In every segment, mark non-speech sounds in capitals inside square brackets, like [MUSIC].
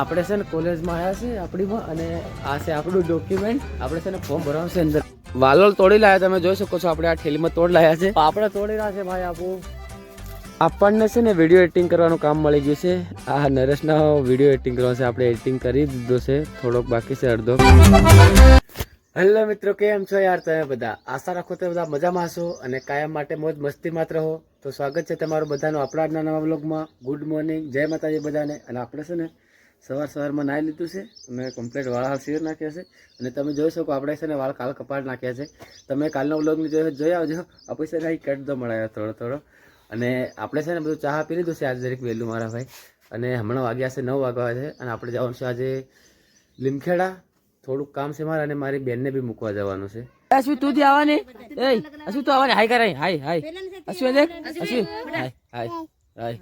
આપણે છે ને કોલેજમાં આવ્યા છે આપણીમાં અને આ છે આપણું ડોક્યુમેન્ટ આપણે છે ને ફોર્મ ભરવાનું છે અંદર. વાલોલ તોડી લાયા, તમે જોઈ શકો છો આપણે આ થેલીમાં તોડ લાયા છે. આપણે તોડી રહ્યા છે ભાઈ આપણું આપણને છે ને વીડિયો એડિટિંગ કરવાનું કામ મળી ગયું છે. આ નરેશના વીડિયો એડિટિંગ કરવાનું છે, આપણે એડિટિંગ કરી દીધો છે. થોડોક બાકી છે, અડધો. હેલો મિત્રો, કેમ છો યાર તમે બધા? આશા રાખો તમે બધા મજામાં હશો અને કાયમ માટે મોજ મસ્તી માત્ર રહો. તો સ્વાગત છે તમારું બધાનું આપણા નાના બ્લોગમાં ગુડ મોર્નિંગ જય માતાજી બધાને. અને આપણે છે ને સવાર સવારમાં નાહી લીધું છે. અને કમ્પ્લીટ વાળ હાલ સીર નાખ્યા છે. અને તમે જોઈ શકો આપણે છે ને વાળ કાલ કપાટ નાખ્યા છે. તમે કાલનો બ્લોગની જોઈ જોઈ આવજો. આપણે છે ને અહીં કટ દો મળાયો થોડો થોડો. અને આપણે છે ને બધું ચા પી લીધું છે આજે દરેક વહેલું મારા ભાઈ. અને હમણાં વાગ્યા છે નવ વાગ્યા છે. અને આપણે જવાનું છે આજે લીમખેડા. થોડુંક કામ છે મારે અને મારી બેનને બી મૂકવા જવાનું છે. અશ્વિ તું થી આવવાની? એ અશ્વિ તું આવવાની? હાય કરાય હાય હાય. અશ્વિ દેખ? અશ્વિ હાય હાય હાય.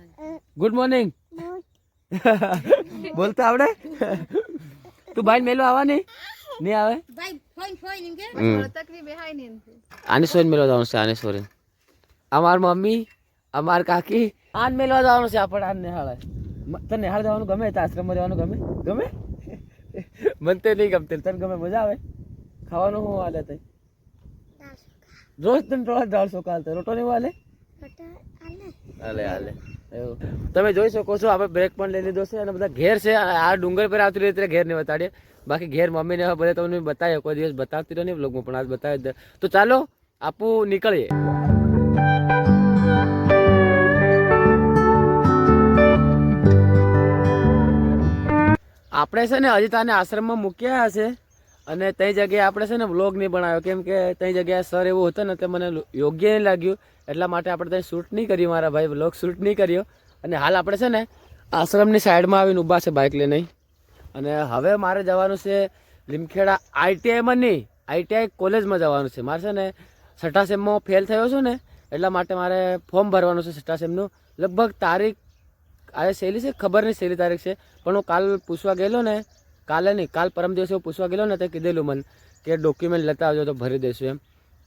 ગુડ મોર્નિંગ [LAUGHS] બોલતા આવડે? તું ભાઈ મેલો આવવાની? નહીં આવે? આને સોન મેળવા જવાનું છે આને સોરે. અમાર મમ્મી અમાર કાકી આન મેળવા જવાનું છે આપણે આન નિહાળે. તને નિહાળ જવાનું ગમે? તો આશ્રમમાં જવાનું ગમે? ગમે? મને તે નહીં ગમતી તને ગમે? મજા આવે? ખાવાનું શું હાલે તઈ? રોજ તને રોજ દાળ કાલ હાલતા રોટો નહીં હાલે. હાલે હાલે. એવું. તમે જોઈ શકો છો, આપણે બ્રેક પણ લઈ લીધો છે અને બધા ઘેર છે. આ ડુંગર પર આવતી રીતે ઘેર નહીં બતાડીએ. બાકી ઘેર મમ્મીને બધા તમને બતાવ્યો કોઈ દિવસ બતાવતી રહ્યો નહીં બ્લોગમાં પણ આજ બતાવી દે તો ચાલો, આપું નીકળીએ. આપણે છે ને હજી તાને આશ્રમમાં મૂક્યા છે અને તે જગ્યાએ આપણે છે ને વ્લોગ નહીં બનાવ્યો. કેમ કે તે જગ્યાએ સર એવું હતું ને તે મને યોગ્ય નહીં લાગ્યું. એટલા માટે આપણે ત્યાં શૂટ નહીં કર્યું મારા ભાઈ. વ્લોગ શૂટ નહીં કર્યો. અને હાલ આપણે છે ને આશ્રમની સાઈડમાં આવીને ઊભા છે બાઇક લઈને. અને હવે મારે જવાનું છે લીમખેડા આઈટીઆઈમાં નહીં આઈટીઆઈ કોલેજમાં જવાનું છે. મારે છે ને છઠ્ઠા સેમમાં ફેલ થયો છું ને, એટલા માટે મારે ફોર્મ ભરવાનું છે છઠ્ઠા સેમનું લગભગ તારીખ આજે સહેલી છે ખબર નહીં સહેલી તારીખ છે, પણ હું કાલ પૂછવા ગયેલો ને કાલે નહીં કાલ પરમ દિવસે હું પૂછવા ગયેલો ને તે કીધેલું મને કે ડોક્યુમેન્ટ લેતા આવજો તો ભરી દઈશું એમ.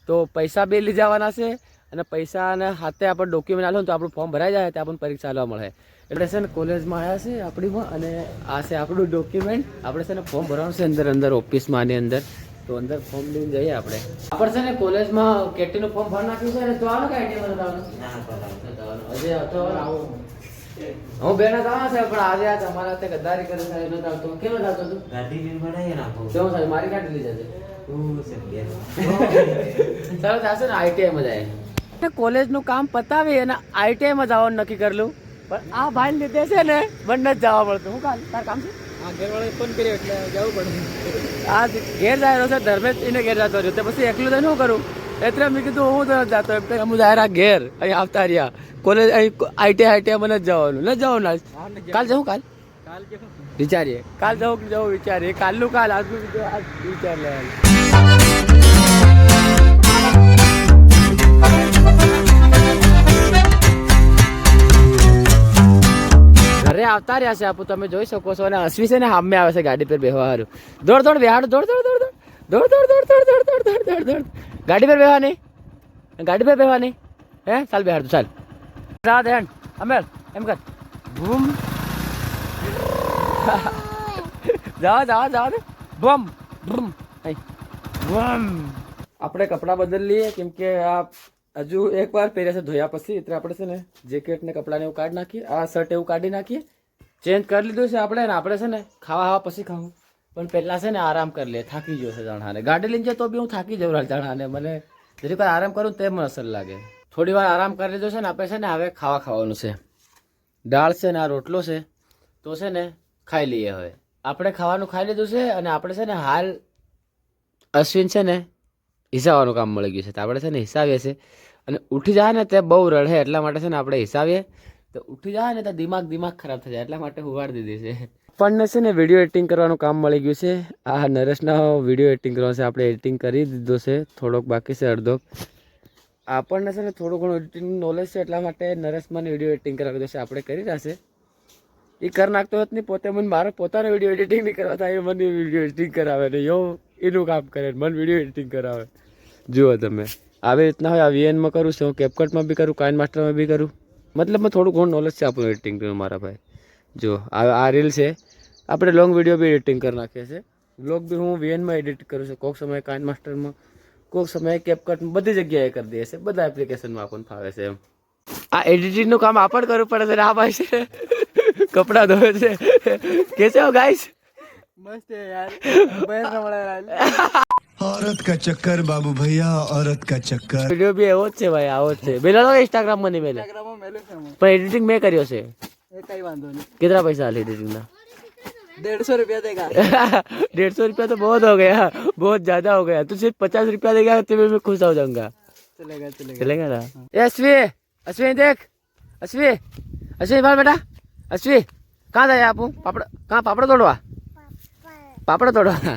તો પૈસા બે લઈ જવાના છે અને પૈસા અને હાથે આપણે ડોક્યુમેન્ટ આલો તો આપણું ફોર્મ ભરાઈ જાય તો આપણને પરીક્ષા આલવા મળે. એટલે છે ને કોલેજમાં આવ્યા છે આપણીમાં અને આ છે આપણું ડોક્યુમેન્ટ આપણે છે ને ફોર્મ ભરવાનું છે અંદર અંદર ઓફિસમાં આની અંદર. તો અંદર ફોર્મ લઈને જઈએ આપણે. આપણે છે ને કોલેજમાં કેટીનું ફોર્મ ભરી નાખ્યું છે ને તો આવો કે જવાનું? હજી હતો આવો. હું બેના જવા છે પણ આજે આ તમારા હાથે ગદ્દારી કરે સાહેબ નતો આવતો કેમ નતો આવતો તું ગાડી લઈને ભરાય ને કેવું સાહેબ મારી કાઢી લીધા છે ચાલો થશે ને આઈટીઆઈ માં જાય. કોલેજનું કામ પતાવી અને આઈટીઆઈ માં જવાનું નક્કી કરેલું. પણ આ ભાઈ લીધે છે ને બંને જ જવા મળતું. હું કાલ તાર કામ છે? હા ઘરવાળાએ ફોન કર્યો એટલે જવું પડે આ ઘેર જાય રહ્યો છે ધર્મેશ એને ઘેર જતો રહ્યો. તે પછી એકલું તો શું કરું? એટલે મેં કીધું હું તો જતો એમ તો હું ઘેર અહીં આવતા રહ્યા કોલેજ અહીં આઈટી આઈટી મને જ જવાનું ન જવાનું આજ કાલ જવું કાલ વિચારીએ કાલ જવું જવું વિચારીએ કાલનું કાલ આજનું આજ વિચાર લેવાનું ઘરે આવતા રહ્યા છે આપુ તમે જોઈ શકો છો અને હસવી છે ને સામે આવે છે ગાડી પર બેહવા હારું દોડ દોડ બેહાડ દોડ દોડ દોડ દોડ દોડ દોડ દોડ દોડ દોડ દોડ દોડ દોડ ગાડી પર બેહવાની? ગાડી પર બેહવાની? હે, ચાલ બેહાડ તું ચાલ. રા દે અમેર, એમ કર. બૂમ જાઓ જાઓ જાઓ ને. બમ બમ બમ આપણે કપડાં બદલીએ કેમ કે આ હજુ એકવાર પહેર્યા છે ધોયા પછી, એટલે આપણે છે ને જેકેટ ને કપડાને એવું કાઢી નાખીએ, આ શર્ટ એવું કાઢી નાખીએ. ચેન્જ કરી લીધું છે આપણે ને આપણે છે ને ખાવા ખાવા પછી ખાવું. પણ પહેલાં છે ને આરામ કરી લે, થાકી ગયો છે જાણાને ગાડી લઈને જાય તો બી હું થાકી જાઉં જાણાને મને જરીક વાર આરામ કરું તે મને અસર લાગે. થોડી વાર આરામ કરી લીધો છે ને આપણે છે ને હવે ખાવા ખાવાનું છે. દાળ છે ને, આ રોટલો છે, તો છે ને ખાઈ લઈએ હવે. આપણે ખાવાનું ખાઈ લીધું છે અને આપણે છે ને હાલ અશ્વિન છે ને હિસાબવાનું કામ મળી ગયું છે. તો આપણે છે ને હિસાબીએ છે અને ઉઠી જાય ને તે બહુ રડે, એટલા માટે છે ને આપણે હિસાબીએ તો ઉઠી જાય ને તો દિમાગ દિમાગ ખરાબ થઈ જાય, એટલા માટે હુવાડી દીધી છે. આપણને છે ને વીડિયો એડિટિંગ કરવાનું કામ મળી ગયું છે. આ નરેશના વીડિયો એડિટિંગ કરવાનું છે. આપણે એડિટિંગ કરી દીધો છે. થોડોક બાકી છે અડધો. આપણને છે ને થોડું ઘણું એડિટિંગ નોલેજ છે એટલા માટે નરેશ વીડિયો એડિટિંગ કરાવી દેશે આપણે કરી રહ્યા એ કરી નાખતો હોત નહીં પોતે મને મારો પોતાનો વીડિયો એડિટિંગ નહીં કરવા થાય. એ મને વીડિયો એડિટિંગ કરાવે ને યો એનું કામ કરે મને વીડિયો એડિટિંગ કરાવે. જુઓ તમે. આવી રીતના હોય આ વીએનમાં કરું છું. હું કેપકટમાં બી કરું. કાઇન માસ્ટરમાં બી કરું. મતલબ થોડું ઘણું નોલેજ છે આપણું એડિટિંગ મારા ભાઈ. જો આ આ રીલ છે આપણે લોંગ વિડીયો બી એડિટિંગ કરી નાખીએ છીએ બ્લોગ બી હું વીએનમાં એડિટ કરું છું કોઈક સમયે કાઇન માસ્ટરમાં કોઈક સમયે કેપકટ બધી જગ્યાએ કરી દઈએ છીએ બધા એપ્લિકેશનમાં આપણને ફાવે છે એમ આ એડિટિંગનું કામ આપણે કરવું પડે છે ને આ ભાઈ છે કપડાં ધોવે છે કે છે ગાઈસ મસ્ત છે યાર બહેર મળે औरत का चक्कर बाबू भैया औरत का चक्कर વિડીયો બી એવો જ છે ભાઈ આવો જ છે બેલા ઇન્સ્ટાગ્રામમાં નહીં મેલે ઇન્સ્ટાગ્રામમાં મેલું છે હું પણ એડિટિંગ મેં કર્યો છે એ કઈ વાંધો નહીં कितना पैसा आले एडिटिंग डेढ़ सौ रुपया देगा डेढ़ सौ रुपया तो बहुत हो गया बहुत ज्यादा हो गया तो सिर्फ पचास रुपया देगा तो मैं खुश हो जाऊंगा चलेगा चलेगा चलेगा ना ए अश्वी अश्वी देख अश्वी अश्वी बाल बेटा अश्वी कहाँ जाए आप पापड़ कहाँ पापड़ तोड़वा પાપડ તોડવા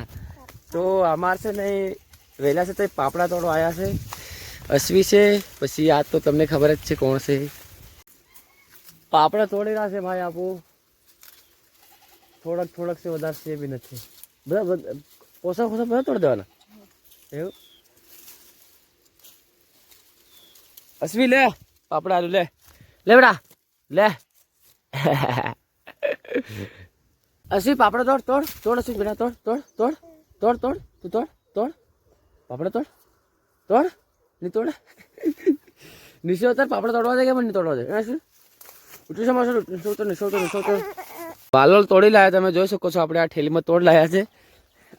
તો અમાર છે ને વહેલા છે તો પાપડા તોડવા આવ્યા છે અશ્વી છે પછી આ તો તમને ખબર જ છે કોણ છે પાપડા તોડી રહ્યા છે ભાઈ આપો થોડાક થોડાક છે વધારે છે બી નથી બધા બધા પોસા પોસા બધા તોડી દેવાના એવું અશ્વી લે પાપડા આલુ લે લે બેટા લે અશ્વી પાપડા તોડ તોડ તોડ અશ્વી બેટા તોડ તોડ તોડ તોડ તોડ તું તોડ તોડ પાપડા તોડ તોડની તોડ નીચે ઉતર પાપડા તોડવા દે કે મને નહીં તોડવા દે અશ્વી વાલોળ તોડી લાયા, તમે જોઈ શકો છો, આપણે આ ઠેલીમાં તોડ લાયા છે.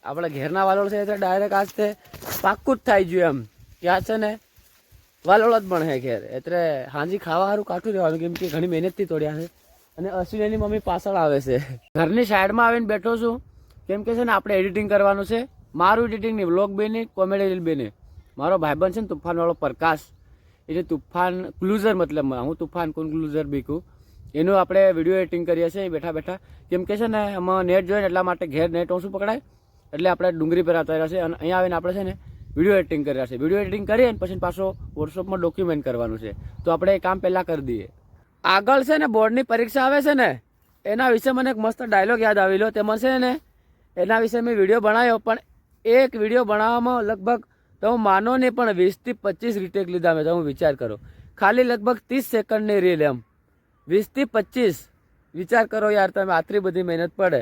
આપણા ઘેરના વાલોળ છે એટલે ડાયરેક્ટ આજ તે પાક્કું જ થાય ગયું એમ. ક્યાં છે ને? વાલોળ જ બને ઘેર. એટલે હાંજી ખાવા સારું કાઠું રહેવાનું, કેમ કે ઘણી મહેનતથી તોડ્યા છે. અને અશ્વિનીની મમ્મી પાછળ આવે છે. ઘરની સાઈડમાં આવીને બેઠો છું. કેમ કે છે ને, આપણે એડિટિંગ કરવાનું છે. મારું એડિટિંગ નહીં વ્લોગ બી નહીં કોમેડી રીલ બી નહીં મારો ભાઈબંધ છે ને, તુફાનવાળો પ્રકાશ. એટલે તુફાન ક્લુઝર મતલબ, હું તુફાન કોણ ક્લુઝર બીકું. એનું આપણે વીડિયો એડિટિંગ કરીએ છીએ બેઠા બેઠા. કેમ કે છે ને એમાં નેટ જોઈએ ને એટલા માટે ઘેર નેટ ઓછું પકડાય. એટલે આપણે ડુંગળી પર રહ્યા છે અને અહીંયા આવીને આપણે છે ને વીડિયો એડિટિંગ કરી રહ્યા છે. વીડિયો એડિટિંગ કરીએ ને પછી પાછો વોટ્સઅપમાં ડોક્યુમેન્ટ કરવાનું છે. તો આપણે એ કામ પહેલાં કરી દઈએ. આગળ છે ને બોર્ડની પરીક્ષા આવે છે ને, એના વિશે મને એક મસ્ત ડાયલોગ યાદ આવેલો તેમાં છે ને, એના વિશે મેં વીડિયો બનાવ્યો, પણ એક વીડિયો બનાવવામાં લગભગ તમે માનો નહીં, પણ વીસથી પચીસ રીટેક લીધા મેં તમે વિચાર કરો ખાલી લગભગ ત્રીસ સેકન્ડની રીલ એમ. વીસથી પચીસ. વિચાર કરો યાર, તમે આટલી બધી મહેનત પડે.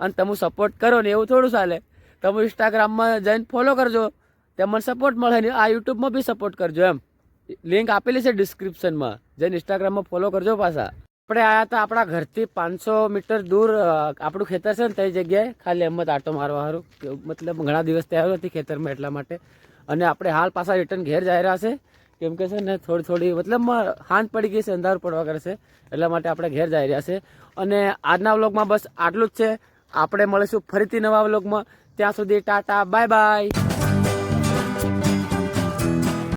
અને તમે સપોર્ટ કરો ને એવું થોડું ચાલે. તમે ઇન્સ્ટાગ્રામમાં જઈને ફોલો કરજો. ત્યાં મને સપોર્ટ મળે ને આ યુટ્યુબમાં બી સપોર્ટ કરજો એમ. લિંક આપેલી છે ડિસ્ક્રિપ્શનમાં જઈને ઇન્સ્ટાગ્રામમાં ફોલો કરજો પાછા. આપણે આયા હતા આપણા ઘરથી પાંચસો મીટર દૂર આપણું ખેતર છે ને તે જગ્યાએ. ખાલી એમ જ આટો મારવા સારું મતલબ ઘણા દિવસથી આવ્યો નથી ખેતરમાં એટલા માટે. અને આપણે હાલ પાછા રિટર્ન ઘેર જઈ રહ્યા છે. કેમ કે છે ને, થોડી થોડી મતલબ હાંજ પડી ગઈ છે, અંધારું પડવા કરશે એટલા માટે આપણે ઘેર જઈ રહ્યા છે. અને આજના વ્લોગમાં બસ આટલું જ છે. આપણે મળીશું ફરીથી નવા વ્લોગમાં. ત્યાં સુધી ટાટા બાય બાય